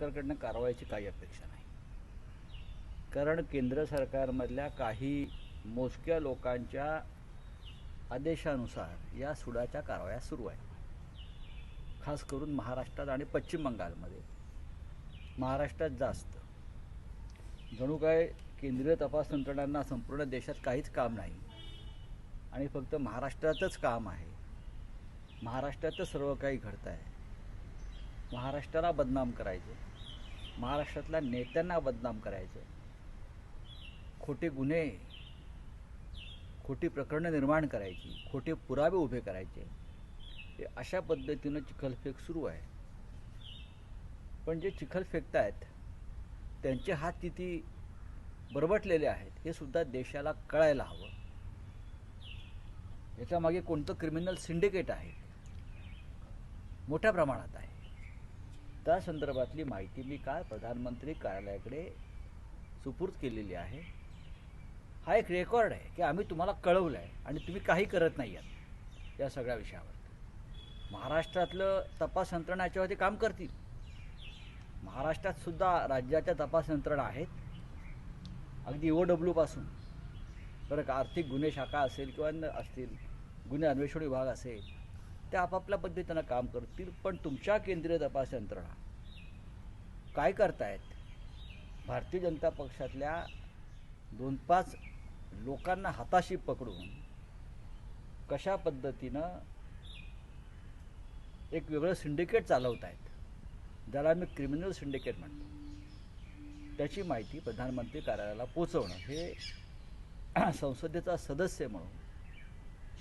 सरकारकडनं कारवाईची काही अपेक्षा नाही. कारण केंद्र सरकारमधल्या काही मोजक्या लोकांच्या आदेशानुसार या सुडाच्या कारवाया सुरू आहेत. खास करून महाराष्ट्रात आणि पश्चिम बंगालमध्ये. महाराष्ट्रात जास्त. जणू काय केंद्रीय तपास यंत्रणांना संपूर्ण देशात काहीच काम नाही. आणि फक्त महाराष्ट्रातच काम आहे. महाराष्ट्रातच सर्व काही घडत आहे महाराष्ट्राला बदनाम करायचं. महाराष्ट्रातल्या नेत्यांना बदनाम करायचं. खोटे गुन्हे खोटी प्रकरणं निर्माण करायची खोटे पुरावे उभे करायचे. हे अशा पद्धतीनं चिखलफेक सुरू आहे. पण जे चिखल फेकतायत त्यांचे हात किती बरबटलेले आहेत हे सुद्धा देशाला कळायला हवं. याच्या मागे कोणतं क्रिमिनल सिंडिकेट आहे? मोठ्या प्रमाणात आहे. त्या संदर्भातली माहिती मी काल प्रधानमंत्री कार्यालयाकडे सुपूर्द केलेली आहे. हा एक रेकॉर्ड आहे की आम्ही तुम्हाला कळवलं आहे आणि तुम्ही काही करत नाही आहात या सगळ्या विषयावर. महाराष्ट्रातलं तपास यंत्रणा याच्यावरती काम करतील. महाराष्ट्रात सुद्धा राज्याच्या तपास यंत्रणा आहेत. अगदी ओ डब्ल्यूपासून बरं का आर्थिक गुन्हे शाखा असेल किंवा असतील गुन्हे अन्वेषण विभाग असेल ते आपापल्या पद्धतीनं काम करतील पण तुमच्या केंद्रीय तपास यंत्रणा काय करतायत? भारतीय जनता पक्षातल्या दोन पाच लोकांना हाताशी पकडून कशा पद्धतीनं एक वेगळं सिंडिकेट चालवत आहेत ज्याला मी क्रिमिनल सिंडिकेट म्हणतो. त्याची माहिती प्रधानमंत्री कार्यालयाला पोचवणं हे संसदेचा सदस्य म्हणून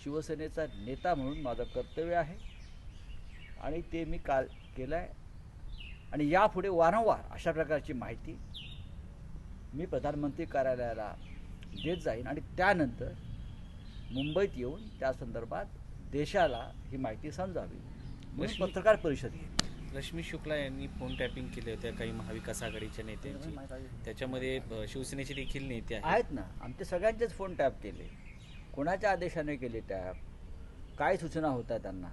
शिवसेनेचा नेता म्हणून माझं कर्तव्य आहे. आणि ते मी काल केलं आहे आणि यापुढे वारंवार अशा प्रकारची माहिती मी प्रधानमंत्री कार्यालयाला देत जाईन. आणि त्यानंतर मुंबईत येऊन त्या संदर्भात देशाला ही माहिती समजावी. म्हणून पत्रकार परिषद घेईन. रश्मी शुक्ला यांनी फोन टॅपिंग केले होत्या काही महाविकास आघाडीच्या नेत्यांची. त्याच्यामध्ये शिवसेनेचे देखील नेते आहेत. आहेत ना. आमचे सगळ्यांचेच फोन टॅप केले. कोणाच्या आदेशाने केले त्या? काय सूचना होत्या त्यांना?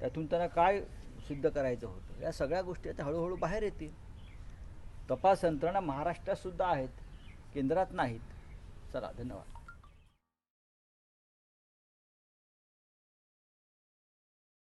त्यातून त्यांना काय सिद्ध करायचं होतं? या सगळ्या गोष्टी आता हळूहळू बाहेर येतील. तपास यंत्रणा महाराष्ट्रात सुद्धा आहेत. केंद्रात नाहीत. चला धन्यवाद.